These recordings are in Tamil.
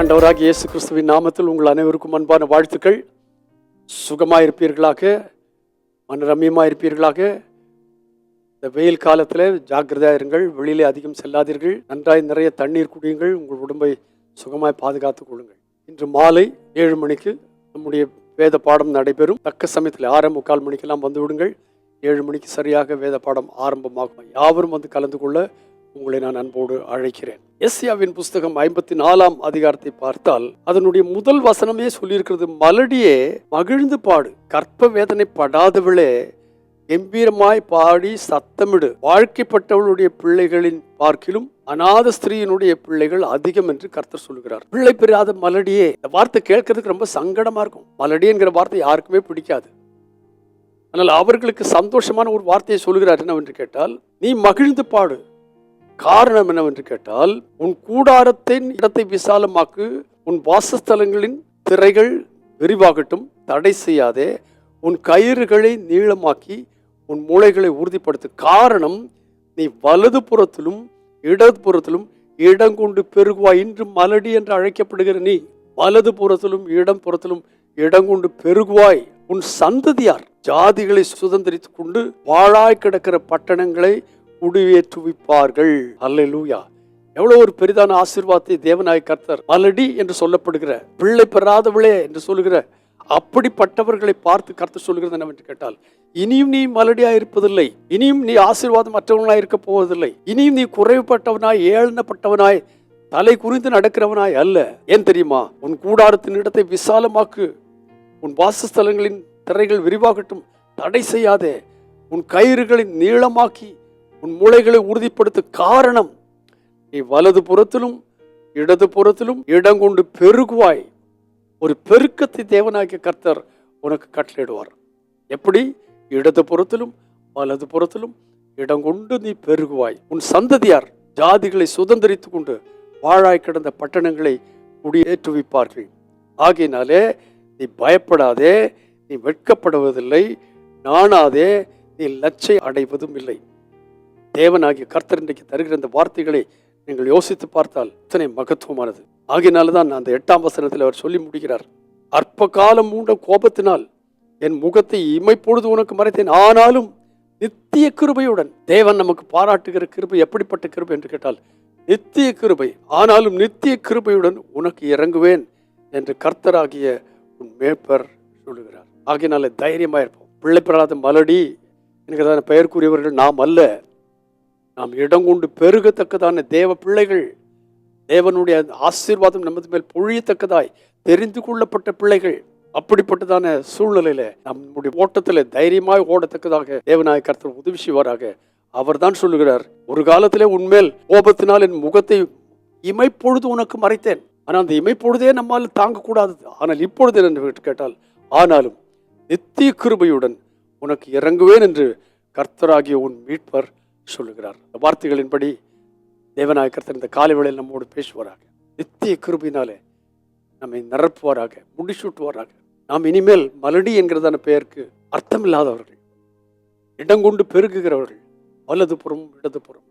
ஆண்டவராகிய இயேசு கிறிஸ்துவின் நாமத்தில் உங்கள் அனைவருக்கும் அன்பான வாழ்த்துக்கள். சுகமாயிருப்பீர்களாக மன ரம்யமாக இருப்பீர்களாக இந்த வெயில் காலத்தில் ஜாக்கிரதையாக இருங்கள் வெளியிலே அதிகம் செல்லாதீர்கள். நன்றாய் நிறைய தண்ணீர் குடியுங்கள் உங்கள் உடம்பை சுகமாய் பாதுகாத்துக் கொள்ளுங்கள். இன்று மாலை ஏழு மணிக்கு நம்முடைய வேத பாடம் நடைபெறும். தக்க சமயத்தில் ஆறு முக்கால் மணிக்கெல்லாம் வந்து விடுங்கள். ஏழு மணிக்கு சரியாக வேத பாடம் ஆரம்பமாகும். யாவரும் வந்து கலந்து கொள்ள உங்களை நான் அன்போடு அழைக்கிறேன். எஸ்யாவின் புஸ்தகம் ஐம்பத்தி நாலாம் அதிகாரத்தை பார்த்தால் அதனுடைய முதல் வசனமே சொல்லியிருக்கிறது மலடியே மகிழ்ந்து பாடு கற்ப வேதனை படாதவளே கம்பீரமாய் பாடி சத்தமிடு. வாழ்க்கைப்பட்டவளுடைய பிள்ளைகளின் பார்க்கிலும் அநாத ஸ்திரீயினுடைய பிள்ளைகள் அதிகம் என்று கர்த்தர் சொல்லுகிறார். பிள்ளை பெறாத மலடியே இந்த வார்த்தை கேட்கறதுக்கு ரொம்ப சங்கடமா இருக்கும். மலடிங்கிற வார்த்தை யாருக்குமே பிடிக்காது. ஆனால் அவர்களுக்கு சந்தோஷமான ஒரு வார்த்தையை சொல்லுகிறார் என்னவென்று கேட்டால் நீ மகிழ்ந்து பாடு காரணம் என்னவென்று கேட்டால் உன் கூடாரத்தின் இடத்தை விசாலமாக்கு உன் வாசஸ்தலங்களின் திரைகள் விரிவாகட்டும் தடை செய்யாதே. உன் கயிறுகளை நீளமாக்கி உன் மூளைகளை உறுதிப்படுத்து. காரணம் நீ வலது புறத்திலும் இடது புறத்திலும் இடங்கொண்டு பெருகுவாய் இன்று மலடி என்று அழைக்கப்படுகிற நீ. வலது புறத்திலும் இடம் புறத்திலும் இடங்கொண்டு பெருகுவாய். உன் சந்ததியார் ஜாதிகளை சுதந்திரித்துக் கொண்டு வாழாய் கிடக்கிற பட்டணங்களை குடியேற்றுவிப்பார்கள். அல்லூயா எவ்வளவு ஒரு பெரிதான ஆசீர்வாதத்தை தேவநாய கர்த்தர் மலடி என்று சொல்லப்படுகிற பிள்ளை பெறாதவளே என்று சொல்லுகிற அப்படிப்பட்டவர்களை பார்த்து கருத்து சொல்கிறது என்னவென்று கேட்டால் இனியும் நீ மலடியா இருப்பதில்லை. இனியும் நீ ஆசீர்வாதம் மற்றவனாய் இருக்க போவதில்லை. இனியும் நீ குறைவுபட்டவனாய் ஏழனப்பட்டவனாய் தலை குறிந்து நடக்கிறவனாய் அல்ல. ஏன் தெரியுமா? உன் கூடாரத்தின் இடத்தை விசாலமாக்கு. உன் வாசஸ்தலங்களின் திரைகள் விரிவாகட்டும். தடை செய்யாதே. உன் கயிறுகளின் நீளமாக்கி. உன் மூளைகளை உறுதிப்படுத்த காரணம் நீ வலது புறத்திலும் இடது புறத்திலும் இடம் கொண்டு பெருகுவாய். ஒரு பெருக்கத்தை தேவனாகிய கர்த்தர் உனக்கு கட்டளையிடுவார். எப்படி? இடது புறத்திலும் வலது புறத்திலும் இடம் கொண்டு நீ பெருகுவாய். உன் சந்ததியார் ஜாதிகளை சுதந்திரித்துக் கொண்டு வாழாய் கிடந்த பட்டணங்களை குடியேற்றுவிப்பார்கள். ஆகையினாலே நீ பயப்படாதே நீ வெட்கப்படுவதில்லை நாணாதே நீ லட்சை அடைவதும் இல்லை. தேவனாகிய கர்த்தர் இன்றைக்கு தருகிற இந்த வார்த்தைகளை நீங்கள் யோசித்து பார்த்தால் இத்தனை மகத்துவமானது. ஆகினால தான் அந்த எட்டாம் வசனத்தில் அவர் சொல்லி முடிகிறார் அற்ப காலம் மூண்ட கோபத்தினால் என் முகத்தை இமைப்பொழுது உனக்கு மறைத்தேன். ஆனாலும் நித்திய கிருபையுடன் தேவன் நமக்கு பாராட்டுகிற கிருபை எப்படிப்பட்ட கிருபை என்று கேட்டால் நித்திய கிருபை ஆனாலும் நித்திய கிருபையுடன் உனக்கு இறங்குவேன் என்று கர்த்தராகிய உன் மேப்பர் சொல்லுகிறார். ஆகினால தைரியமாக இருப்போம் பிள்ளை பெறாத மலடி என்கிறதான பெயர் கூறியவர்கள் நாம் அல்ல. நாம் இடம் கொண்டு பெருகத்தக்கதான தேவ பிள்ளைகள் தேவனுடைய ஆசீர்வாதம் நமது மேல் பொழியத்தக்கதாய் தெரிந்து கொள்ளப்பட்ட பிள்ளைகள் அப்படிப்பட்டதான சூழ்நிலையில நம்முடைய ஓட்டத்தில் தைரியமாய் ஓடத்தக்கதாக தேவநாய கர்த்தர் உதவி செய்வாராக அவர் தான் சொல்லுகிறார் ஒரு காலத்திலே உன்மேல் கோபத்தினால் என் முகத்தை இமைப்பொழுது உனக்கு மறைத்தேன். ஆனால் அந்த இமைப்பொழுதே நம்மால் தாங்கக்கூடாது. ஆனால் இப்பொழுது என்று கேட்டால் ஆனாலும் நித்திய கிருபையுடன் உனக்கு இறங்குவேன் என்று கர்த்தராகிய உன் மீட்பர் சொல்லுகிறார். இந்த வார்த்தைகளின்படி தேவநாயகர்த்தர் இந்த காலை வேளையில் நம்மோடு பேசுவாராக. நித்திய கிருபினாலே நம்மை நிரப்புவாராக முடிசூட்டுவாராக. நாம் இனிமேல் மலடி என்கிறதான பெயருக்கு அர்த்தமில்லாதவர்கள் இடங்கொண்டு பெருகுகிறவர்கள் வலதுபுறம் இடதுபுறம்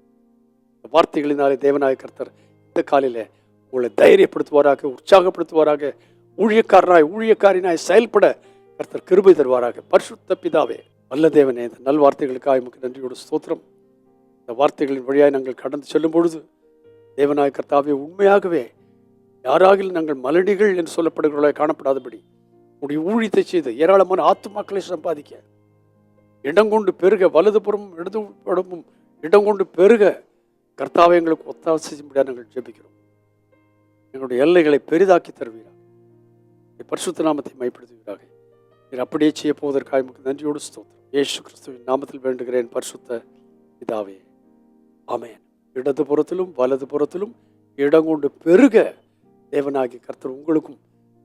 இந்த வார்த்தைகளினாலே தேவநாய கர்த்தர் இந்த காலையில் உங்களை தைரியப்படுத்துவாராக உற்சாகப்படுத்துவாராக ஊழியக்காரனாய் ஊழியக்காரினாய் செயல்பட கர்த்தர் கிருபை தருவாராக. பரிசுத்த பிதாவே வல்ல தேவனே இந்த நல் வார்த்தைகளுக்காக நன்றியோடு ஸ்தோத்திரம். இந்த வார்த்தைகளின் வழியாக நாங்கள் கடந்து செல்லும் பொழுது தேவநாய கர்த்தாவே உண்மையாகவே யாராகில் நாங்கள் மலடிகள் என்று சொல்லப்படுகிறவர்களாக காணப்படாதபடி உடைய ஊழியத்தை செய்து ஏராளமான ஆத்துமாக்களை சம்பாதிக்க. இடம் கொண்டு பெருக வலதுபுறம் இடதுபுறமும் இடம் கொண்டு பெருக. கர்த்தாவை எங்களுக்கு ஒத்தாசை நாங்கள் ஜெபிக்கிறோம். எங்களுடைய எல்லைகளை பெரிதாக்கி தருவீராக. பரிசுத்த நாமத்தை மைப்படுத்துவீராக. நீர் அப்படியே செய்ய போவதற்காக நன்றியோடு ஸ்தோத்திரம். இயேசு கிறிஸ்துவின் நாமத்தில் வேண்டுகிறேன் பரிசுத்த இதாவே ஆமேன். இடது புறத்திலும் வலது புறத்திலும் இடம் கொண்டு பெருக தேவனாகிய கர்த்தர் உங்களுக்கும்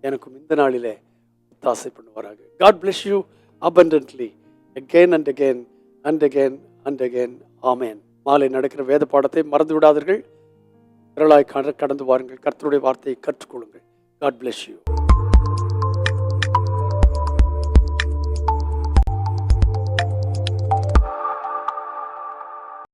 எனக்கும் இந்த நாளிலே ஒத்தாசை பண்ணுவாராக. God bless you abundantly again and again and again and again amen. மாலை நடக்கிற வேத பாடத்தை மறந்து விடாதீர்கள். திரளாய் கடந்து வாருங்கள். கர்த்தருடைய வார்த்தையை கற்றுக்கொள்ளுங்கள். God bless you